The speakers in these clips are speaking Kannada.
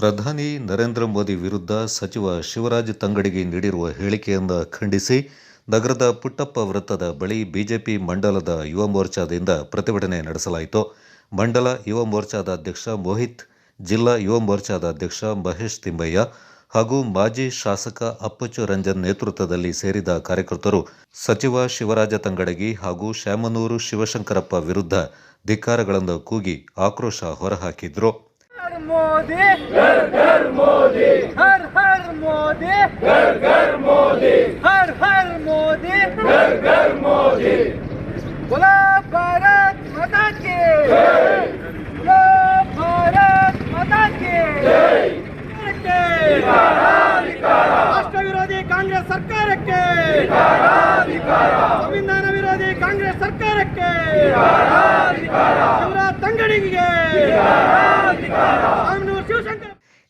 ಪ್ರಧಾನಿ ನರೇಂದ್ರ ಮೋದಿ ವಿರುದ್ಧ ಸಚಿವ ಶಿವರಾಜ್ ತಂಗಡಿಗೆ ನೀಡಿರುವ ಹೇಳಿಕೆಯನ್ನು ಖಂಡಿಸಿ ನಗರದ ಪುಟ್ಟಪ್ಪ ವೃತ್ತದ ಬಳಿ ಬಿಜೆಪಿ ಮಂಡಲದ ಯುವ ಮೋರ್ಚಾದಿಂದ ಪ್ರತಿಭಟನೆ ನಡೆಸಲಾಯಿತು. ಮಂಡಲ ಯುವ ಮೋರ್ಚಾದ ಅಧ್ಯಕ್ಷ ಮೋಹಿತ್, ಜಿಲ್ಲಾ ಯುವ ಮೋರ್ಚಾದ ಅಧ್ಯಕ್ಷ ಮಹೇಶ್ ತಿಮ್ಮಯ್ಯ ಹಾಗೂ ಮಾಜಿ ಶಾಸಕ ಅಪ್ಪಚ್ಚು ರಂಜನ್ ನೇತೃತ್ವದಲ್ಲಿ ಸೇರಿದ ಕಾರ್ಯಕರ್ತರು ಸಚಿವ ಶಿವರಾಜ ತಂಗಡಗಿ ಹಾಗೂ ಶ್ಯಾಮನೂರು ಶಿವಶಂಕರಪ್ಪ ವಿರುದ್ಧ ಧಿಕ್ಕಾರಗಳನ್ನು ಕೂಗಿ ಆಕ್ರೋಶ ಹೊರಹಾಕಿದ್ರು. हर मोदी घर घर मोदी हर हर मोदी घर घर मोदी हर हर मोदी घर घर मोदी बोला भारत माता की जय बोला भारत माता की जय ರಾಷ್ಟ್ರ ವಿರೋಧಿ ಕಾಂಗ್ರೆಸ್ ಸರ್ಕಾರಕ್ಕೆ ಸಂವಿಧಾನ ವಿರೋಧಿ ಕಾಂಗ್ರೆಸ್ ಸರ್ಕಾರಕ್ಕೆ ಶಿವರಾಜ್ ತಂಗಡಿಗೆ ಶಾಮನೂರು ಶಿವಶಂಕರ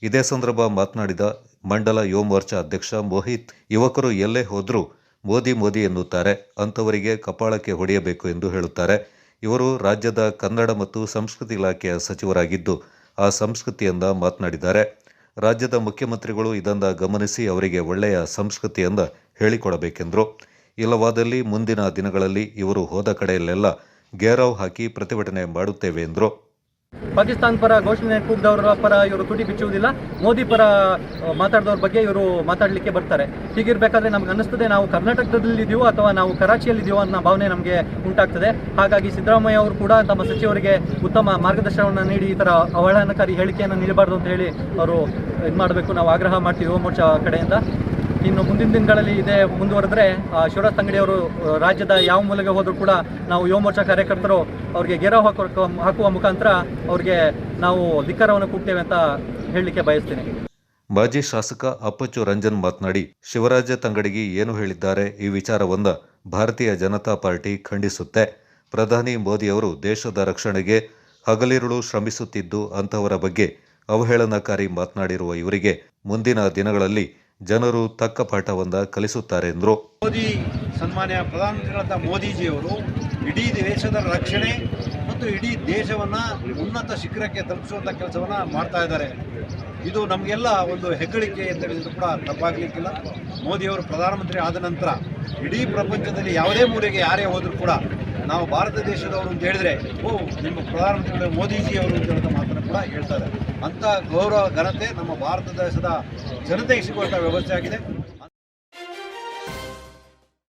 ಇದೇ ಸಂದರ್ಭ ಮಾತನಾಡಿದ ಮಂಡಲ ಯುವ ಮೋರ್ಚಾ ಅಧ್ಯಕ್ಷ ಮೋಹಿತ್, ಯುವಕರು ಎಲ್ಲೇ ಹೋದರೂ ಮೋದಿ ಮೋದಿ ಎನ್ನುತ್ತಾರೆ. ಅಂಥವರಿಗೆ ಕಪಾಳಕ್ಕೆ ಹೊಡೆಯಬೇಕು ಎಂದು ಹೇಳುತ್ತಾರೆ. ಇವರು ರಾಜ್ಯದ ಕನ್ನಡ ಮತ್ತು ಸಂಸ್ಕೃತಿ ಇಲಾಖೆಯ ಸಚಿವರಾಗಿದ್ದು ಆ ಸಂಸ್ಕೃತಿಯಿಂದ ಮಾತನಾಡಿದ್ದಾರೆ. ರಾಜ್ಯದ ಮುಖ್ಯಮಂತ್ರಿಗಳು ಇದನ್ನು ಗಮನಿಸಿ ಅವರಿಗೆ ಒಳ್ಳೆಯ ಸಂಸ್ಕೃತಿಯಿಂದ ಹೇಳಿಕೊಡಬೇಕೆಂದರು. ಇಲ್ಲವಾದಲ್ಲಿ ಮುಂದಿನ ದಿನಗಳಲ್ಲಿ ಇವರು ಹೋದ ಕಡೆಯಲ್ಲೆಲ್ಲ ಗೇರಾವ್ ಹಾಕಿ ಪ್ರತಿಭಟನೆ ಮಾಡುತ್ತೇವೆ ಎಂದರು. ಪಾಕಿಸ್ತಾನ ಪರ ಘೋಷಣೆ ಕೂಗಿದವರ ಪರ ಇವರು ತುಟಿ ಬಿಚ್ಚುವುದಿಲ್ಲ. ಮೋದಿ ಪರ ಮಾತಾಡಿದವ್ರ ಬಗ್ಗೆ ಇವರು ಮಾತಾಡಲಿಕ್ಕೆ ಬರ್ತಾರೆ. ಹೀಗಿರ್ಬೇಕಾದ್ರೆ ನಮ್ಗೆ ಅನ್ನಿಸ್ತದೆ ನಾವು ಕರ್ನಾಟಕದಲ್ಲಿದ್ದೀವೋ ಅಥವಾ ನಾವು ಕರಾಚಿಯಲ್ಲಿದ್ದೀವೋ ಅನ್ನೋ ಭಾವನೆ ನಮಗೆ ಉಂಟಾಗ್ತದೆ. ಹಾಗಾಗಿ ಸಿದ್ದರಾಮಯ್ಯ ಅವರು ಕೂಡ ತಮ್ಮ ಸಚಿವರಿಗೆ ಉತ್ತಮ ಮಾರ್ಗದರ್ಶನವನ್ನು ನೀಡಿ ಈ ಥರ ಅವಹೇಳನಕಾರಿ ಹೇಳಿಕೆಯನ್ನು ನೀಡಬಾರ್ದು ಅಂತ ಹೇಳಿ ಅವರು ಇದು ಮಾಡಬೇಕು. ನಾವು ಆಗ್ರಹ ಮಾಡ್ತೀವಿ ಯುವ ಮೋರ್ಚಾ ಕಡೆಯಿಂದ. ಇನ್ನು ಮುಂದಿನ ದಿನಗಳಲ್ಲಿ ಇದೇ ಮುಂದುವರೆದ್ರೆ ಶಿವರಾಜ್ ಅವರು ರಾಜ್ಯದ ಯಾವ ಮೂಲೆಗೆ ಹೋದರೂ ಕೂಡ ನಾವು ಯುವ ಮೋರ್ಚಾ ಕಾರ್ಯಕರ್ತರು ಅವರಿಗೆ ಗೆರವು ಹಾಕುವ ಹಾಕುವ ಮುಖಾಂತರ ಅವ್ರಿಗೆ ನಾವು ಧಿಕ್ಕಾರವನ್ನು ಕೊಡ್ತೇವೆ ಅಂತ ಹೇಳಲಿಕ್ಕೆ ಬಯಸ್ತೀನಿ. ಮಾಜಿ ಶಾಸಕ ಅಪ್ಪಚ್ಚು ರಂಜನ್ ಮಾತನಾಡಿ ಶಿವರಾಜ ತಂಗಡಿಗೆ ಏನು ಹೇಳಿದ್ದಾರೆ ಈ ವಿಚಾರವನ್ನ ಭಾರತೀಯ ಜನತಾ ಪಾರ್ಟಿ ಖಂಡಿಸುತ್ತೆ. ಪ್ರಧಾನಿ ಮೋದಿಯವರು ದೇಶದ ರಕ್ಷಣೆಗೆ ಹಗಲಿರುಳು ಶ್ರಮಿಸುತ್ತಿದ್ದು ಅಂತಹವರ ಬಗ್ಗೆ ಅವಹೇಳನಕಾರಿ ಮಾತನಾಡಿರುವ ಇವರಿಗೆ ಮುಂದಿನ ದಿನಗಳಲ್ಲಿ ಜನರು ತಕ್ಕ ಪಾಠವನ್ನು ಕಲಿಸುತ್ತಾರೆ ಎಂದರು. ಮೋದಿ ಸನ್ಮಾನ್ಯ ಪ್ರಧಾನಮಂತ್ರಿಗಳಾದ ಮೋದಿಜಿಯವರು ಇಡೀ ದೇಶದ ರಕ್ಷಣೆ ಮತ್ತು ಇಡೀ ದೇಶವನ್ನು ಉನ್ನತ ಶಿಖರಕ್ಕೆ ತಲುಪಿಸುವಂಥ ಕೆಲಸವನ್ನು ಮಾಡ್ತಾ ಇದ್ದಾರೆ. ಇದು ನಮಗೆಲ್ಲ ಒಂದು ಹೆಗ್ಗಳಿಕೆ ಅಂತ ಹೇಳಿದ್ರು ಕೂಡ ತಪ್ಪಾಗಲಿಕ್ಕಿಲ್ಲ. ಮೋದಿಯವರು ಪ್ರಧಾನಮಂತ್ರಿ ಆದ ನಂತರ ಇಡೀ ಪ್ರಪಂಚದಲ್ಲಿ ಯಾವುದೇ ಮೂಲೆಗೆ ಯಾರೇ ಹೋದರೂ ಕೂಡ ನಾವು ಭಾರತ ದೇಶದವರು ಅಂತ ಹೇಳಿದ್ರೆ, ಓ, ನಿಮ್ಮ ಪ್ರಧಾನಮಂತ್ರಿಗಳು ಮೋದಿಜಿಯವರು ಅಂತ ಹೇಳುವಂಥ ಮಾತನ್ನು ಕೂಡ ಹೇಳ್ತಾರೆ. ಅಂಥ ಗೌರವ, ಘನತೆ ನಮ್ಮ ಭಾರತ ದೇಶದ ಜನತೆಗೆ ಸಿಗುವಂಥ ವ್ಯವಸ್ಥೆ ಆಗಿದೆ.